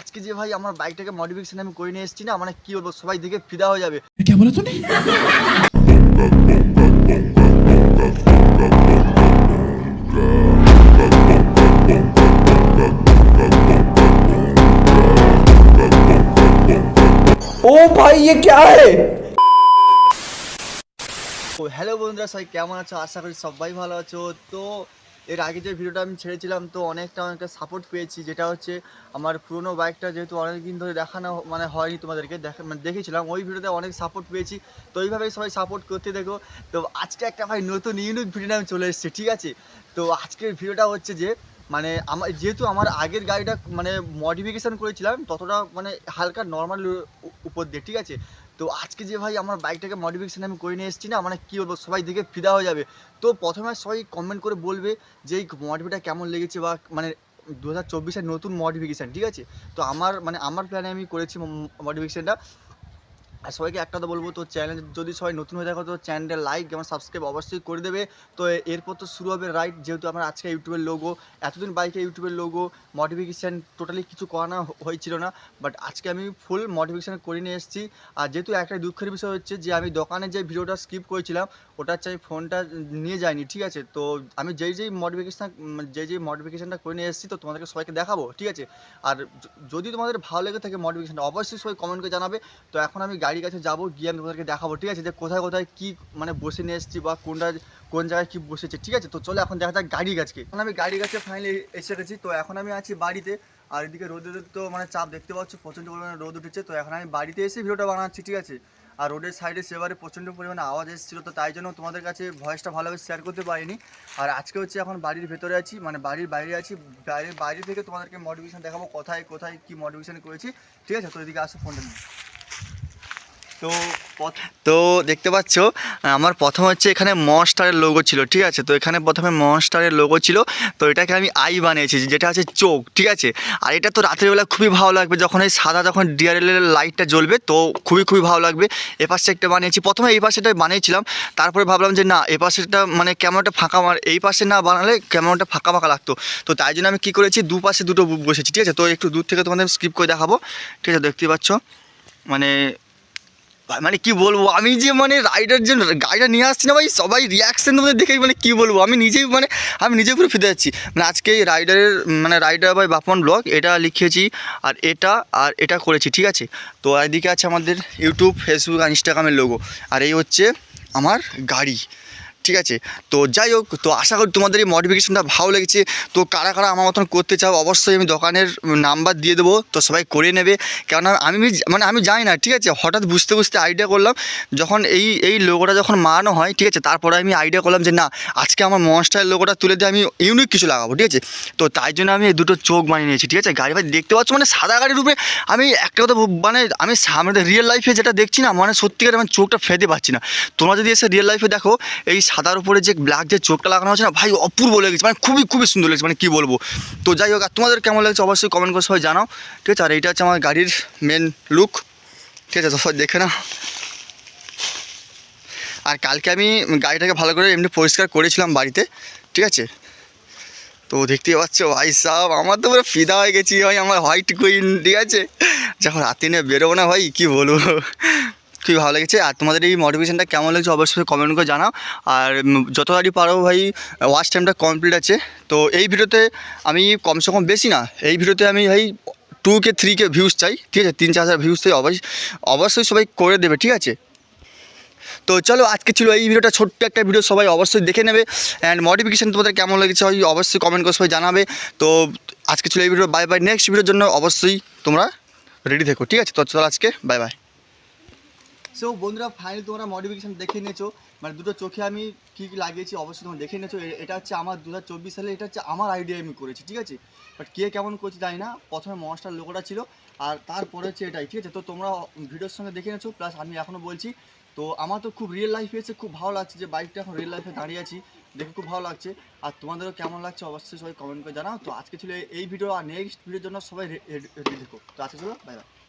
আজকে যে ভাই আমার বাইকটাকে মডিফিকেশন আমি করে নিয়ে এসেছি না মানে কি বলবো সবাই দেখে ফিদা হয়ে যাবে क्या बोला तूने ओ भाई ये क्या है তো হ্যালো বন্ধুরা সবাই কেমন আছো আশা করি সবাই ভালো আছো তো এর আগে যে ভিডিওটা আমি ছেড়েছিলাম, তো অনেকটা অনেকটা সাপোর্ট পেয়েছি। যেটা হচ্ছে, আমার পুরনো বাইকটা যেহেতু অনেকদিন ধরে দেখানো মানে হয়নি তোমাদেরকে, দেখা মানে দেখেছিলাম, ওই ভিডিওতে অনেক সাপোর্ট পেয়েছি। তো এইভাবেই সবাই সাপোর্ট করতে দেখো। তো আজকে একটা ভাই নতুন ইউনিক ভিডিও আমি চলে এসেছি, ঠিক আছে? তো আজকের ভিডিওটা হচ্ছে যে মানে আমার যেহেতু আমার আগের গাড়িটা মানে মডিফিকেশান করেছিলাম, ততটা মানে হালকা নর্মাল উপর দিয়ে, ঠিক আছে? তো আজকে যে ভাই আমার বাইকটাকে মডিফিকেশান আমি করে নিয়ে এসেছি না মানে কী বলব, সবাই দেখে ফিদা হয়ে যাবে। তো প্রথমে সবাই কমেন্ট করে বলবে যে এই মডিফিটা কেমন লেগেছে বা মানে দু হাজার নতুন মডিফিকেশান ঠিক আছে? তো আমার মানে আমার প্ল্যানে আমি করেছি মডিফিকেশানটা আর সবাইকে একটা কথা বলব, তো চ্যানেল যদি সবাই নতুন হয়ে থাকো, তো চ্যানেলটা লাইক এবং সাবস্ক্রাইব অবশ্যই করে দেবে। তো এরপর তো শুরু হবে রাইট যেহেতু আমার আজকে ইউটিউবের লোগো এতদিন বাইকে ইউটিউবের লোগো মডিফিকেশান টোটালি কিছু করানো হয়েছিল না বাট আজকে আমি ফুল মডিফিকেশান করে নিয়ে এসেছি। আর যেহেতু একটা দুঃখের বিষয় হচ্ছে যে, আমি দোকানে যে ভিডিওটা স্কিপ করেছিলাম ওটা হচ্ছে আমি ফোনটা নিয়ে যাইনি ঠিক আছে? তো আমি যেই যেই মডিফিকেশান যেই যেই মডিফিকেশানটা করে নিয়ে এসেছি, তো তোমাদেরকে সবাইকে দেখাবো, ঠিক আছে? আর যদি তোমাদের ভালো লেগে থাকে মডিফিকেশানটা অবশ্যই সবাই কমেন্ট করে জানাবে। তো এখন আমি গাড়ির কাছে যাব, গিয়ে আমি তোমাদেরকে দেখাবো, ঠিক আছে? যে কোথায় কোথায় কী মানে বসে নিয়ে এসেছি বা কোনটা, কোন জায়গায় কী বসেছে, ঠিক আছে? তো চলো এখন দেখা যাক গাড়ির কাছকে এখন আমি গাড়ির কাছে ফাইনালি এসে গেছি। তো এখন আমি আছি বাড়িতে। আর এদিকে রোদের তো মানে চাপ দেখতে পাচ্ছ, প্রচণ্ড পরিমাণে রোদ উঠেছে। তো এখন আমি বাড়িতে এসে ভিডিওটা বানাচ্ছি, ঠিক আছে? আর রোডের সাইডে সেবারে প্রচণ্ড পরিমাণে আওয়াজ এসেছিল। তো তাই জন্য তোমাদের কাছে ভয়েসটা ভালোভাবে শেয়ার করতে পারিনি। আর আজকে হচ্ছে এখন বাড়ির ভেতরে আছি মানে বাড়ির বাইরে আছি। বাইরে বাইরে থেকে তোমাদেরকে মডিফিকেশান দেখাবো, কোথায় কোথায় কী মডিফিকেশান করেছি, ঠিক আছে? তো এদিকে আসো ফোনটা নিয়ে। তো তো দেখতে পাচ্ছ, আমার প্রথম হচ্ছে এখানে মনস্টারের লোগো ছিল, ঠিক আছে? তো এখানে প্রথমে মনস্টারের লোগো ছিল, তো এটাকে আমি আই বানিয়েছি, যেটা আছে চোখ, ঠিক আছে? আর এটা তো রাত্রিবেলা খুবই ভালো লাগবে, যখন এই সাদা যখন ডিআরএলের লাইটটা জ্বলবে, তো খুবই খুবই ভালো লাগবে। এ পাশে একটা বানিয়েছি, প্রথমে এই পাশেটা বানিয়েছিলাম, তারপরে ভাবলাম যে না, এ পাশেটা মানে কেমনটা ফাঁকা মার এই পাশে না বানালে কেমনটা ফাঁকা ফাঁকা লাগতো। তো তাই জন্য আমি কী করেছি দু পাশে দুটো বসেছি, ঠিক আছে? তো একটু দূর থেকে তোমাদের স্কিপ করে দেখাবো, ঠিক আছে? দেখতেই পাচ্ছ মানে মানে কি বলব? আমি যে মানে রাইডার যে গাড়িটা নিয়ে আসছি না ভাই, সবাই রিয়াকশন তোমাদের দেখেই মানে কি বলব? আমি নিজেই মানে আমি নিজেই পুরো ফিরে যাচ্ছি। মানে আজকে রাইডারের মানে রাইডার ভাই বাপন ব্লগ এটা লিখেছি আর এটা আর এটা করেছি, ঠিক আছে? তো এদিকে আছে আমাদের ইউটিউব ফেসবুক আর ইনস্টাগ্রামের লোগো আর এই হচ্ছে আমার গাড়ি। ঠিক আছে? তো যাই হোক, তো আশা করি তোমাদের এই মডিফিকেশনটা ভালো লেগেছে। তো কারা কারা আমার মতন করতে চাও, অবশ্যই আমি দোকানের নাম্বার দিয়ে দেবো। তো সবাই করে নেবে। কেননা আমি মানে আমি জানি না, ঠিক আছে? হঠাৎ বুঝতে বুঝতে আইডিয়া করলাম, যখন এই এই লোগোটা যখন মারানো হয়, ঠিক আছে? তারপরে আমি আইডিয়া করলাম যে না, আজকে আমার মনস্টার লোগোটা তুলে দিয়ে আমি ইউনিক কিছু লাগাবো, ঠিক আছে? তো তাই জন্য আমি এই দুটো চোখ বানিয়ে নিয়েছি, ঠিক আছে? গাড়ি ভাই দেখতে পাচ্ছ মানে সাদা গাড়ির উপরে আমি একটা কথা মানে আমি সামনে রিয়েল লাইফে যেটা দেখছি না মানে সত্যিকার আমার চোখটা ফেদে পাচ্ছি না। তোমরা যদি এসে রিয়েল লাইফে দেখো, এই সাদার উপরে যে ব্ল্যাক যে চোখটা লাগানো হচ্ছে না, ভাই, অপূর্ব লেগেছে। মানে খুবই খুবই সুন্দর লেগেছে মানে কী বলব? তো যাই হোক, আর তোমাদের কেমন লাগছে অবশ্যই কমেন্ট করে সবাই জানাও। ঠিক আছে? আর এইটা হচ্ছে আমার গাড়ির মেন লুক ঠিক আছে? সবাই দেখে না আর কালকে আমি গাড়িটাকে ভালো করে এমনি পরিষ্কার করেছিলাম বাড়িতে। ঠিক আছে? তো দেখতেই পাচ্ছ, ভাই সাহ আমার তো পুরো ফিদা হয়ে গেছি, ভাই, আমার হোয়াইট কুইন ঠিক আছে? যখন রাতে নিয়ে বেরোবো না, ভাই, কী বলব? খুবই ভালো লেগেছে। আর তোমাদের এই মোটিভেশনটা কেমন লেগেছে অবশ্যই কমেন্ট করে জানাও। আর যত তাড়াতাড়ি পারো ভাই ওয়াচ টাইমটা কমপ্লিট আছে। তো এই ভিডিওতে আমি কমসে কম বেশি না, এই ভিডিওতে আমি ভাই two K three K views চাই, ঠিক আছে? তিন চার হাজার ভিউজ চাই অবশ্যই অবশ্যই সবাই করে দেবে, ঠিক আছে? তো চলো, আজকে ছিল এই ভিডিওটা, ছোট্ট একটা ভিডিও, সবাই অবশ্যই দেখে নেবে। অ্যান্ড মডিফিকেশান তোমাদের কেমন লেগেছে হয়, অবশ্যই কমেন্ট করে সবাই জানাবে। তো আজকে ছিল এই ভিডিও বাই বাই নেক্সট ভিডিওর জন্য অবশ্যই তোমরা রেডি থেকো, ঠিক আছে? তো চলো আজকে বাই বাই সো বন্ধুরা ফাইনালি তোমরা মডিফিকেশান দেখে নিয়েছো। মানে দুটো চোখে আমি কী কী লাগিয়েছি অবশ্যই তোমরা দেখে নিয়েছো। এটা হচ্ছে আমার দু হাজার চব্বিশ সালে, এটা হচ্ছে আমার আইডিয়া আমি করেছি, ঠিক আছে? বাট কে কেমন করছি জানি না। প্রথমে মনস্টার লোকটা ছিল, আর তারপরে হচ্ছে এটাই, ঠিক আছে? তো তোমরা ভিডিওর সঙ্গে দেখে নিয়েছো প্লাস আমি এখনও বলছি, তো আমার তো খুব রিয়েল লাইফে এসে খুব ভালো লাগছে যে বাইকটা এখন রিয়েল লাইফে দাঁড়িয়ে আছি, দেখে খুব ভালো লাগছে। আর তোমাদেরও কেমন লাগছে অবশ্যই সবাই কমেন্ট করে জানাও। তো আজকে ছিল এই- ভিডিও আর নেক্সট ভিডিওর জন্য সবাই রেডি দেখো তো আজকে চলো বাই বাই